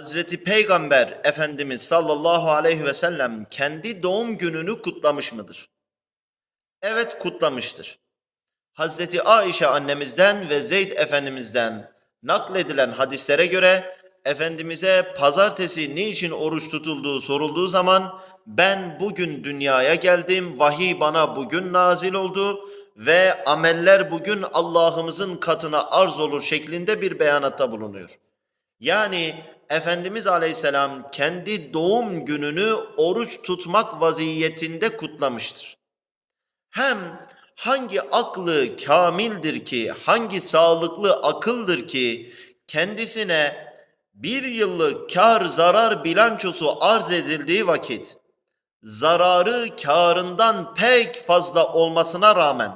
Hazreti Peygamber Efendimiz sallallahu aleyhi ve sellem kendi doğum gününü kutlamış mıdır? Evet kutlamıştır. Hazreti Aişe annemizden ve Zeyd Efendimiz'den nakledilen hadislere göre Efendimiz'e pazartesi niçin oruç tutulduğu sorulduğu zaman ben bugün dünyaya geldim, vahiy bana bugün nazil oldu ve ameller bugün Allah'ımızın katına arz olur şeklinde bir beyanatta bulunuyor. Yani Efendimiz Aleyhisselam kendi doğum gününü oruç tutmak vaziyetinde kutlamıştır. Hem hangi aklı kamildir ki, hangi sağlıklı akıldır ki kendisine bir yıllık kar zarar bilançosu arz edildiği vakit zararı karından pek fazla olmasına rağmen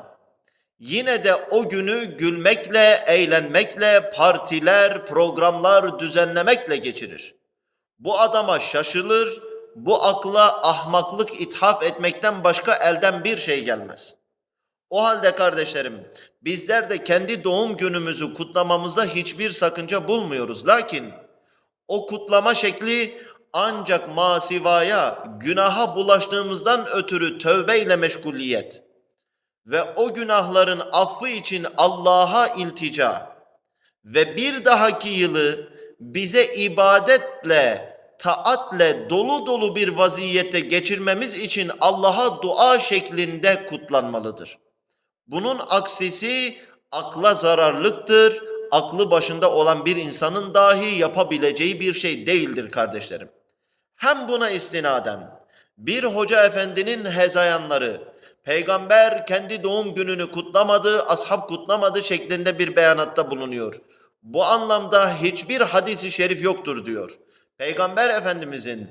yine de o günü gülmekle, eğlenmekle, partiler, programlar düzenlemekle geçirir. Bu adama şaşılır, bu akla ahmaklık ithaf etmekten başka elden bir şey gelmez. O halde kardeşlerim, bizler de kendi doğum günümüzü kutlamamızda hiçbir sakınca bulmuyoruz. Lakin o kutlama şekli ancak masivaya, günaha bulaştığımızdan ötürü tövbeyle meşguliyet ve o günahların affı için Allah'a iltica ve bir dahaki yılı bize ibadetle, taatle dolu dolu bir vaziyette geçirmemiz için Allah'a dua şeklinde kutlanmalıdır. Bunun aksisi akla zararlıktır. Aklı başında olan bir insanın dahi yapabileceği bir şey değildir kardeşlerim. Hem buna istinaden bir hoca efendinin hezayanları peygamber kendi doğum gününü kutlamadı, ashab kutlamadı şeklinde bir beyanatta bulunuyor. Bu anlamda hiçbir hadisi şerif yoktur diyor. Peygamber Efendimizin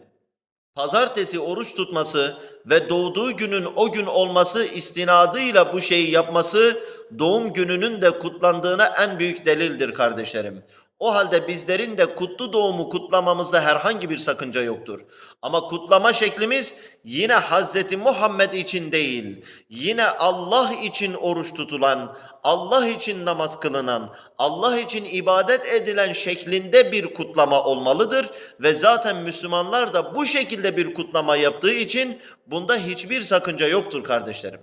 pazartesi oruç tutması ve doğduğu günün o gün olması istinadıyla bu şeyi yapması doğum gününün de kutlandığına en büyük delildir kardeşlerim. O halde bizlerin de kutlu doğumu kutlamamızda herhangi bir sakınca yoktur. Ama kutlama şeklimiz yine Hazreti Muhammed için değil, yine Allah için oruç tutulan, Allah için namaz kılınan, Allah için ibadet edilen şeklinde bir kutlama olmalıdır ve zaten Müslümanlar da bu şekilde bir kutlama yaptığı için bunda hiçbir sakınca yoktur kardeşlerim.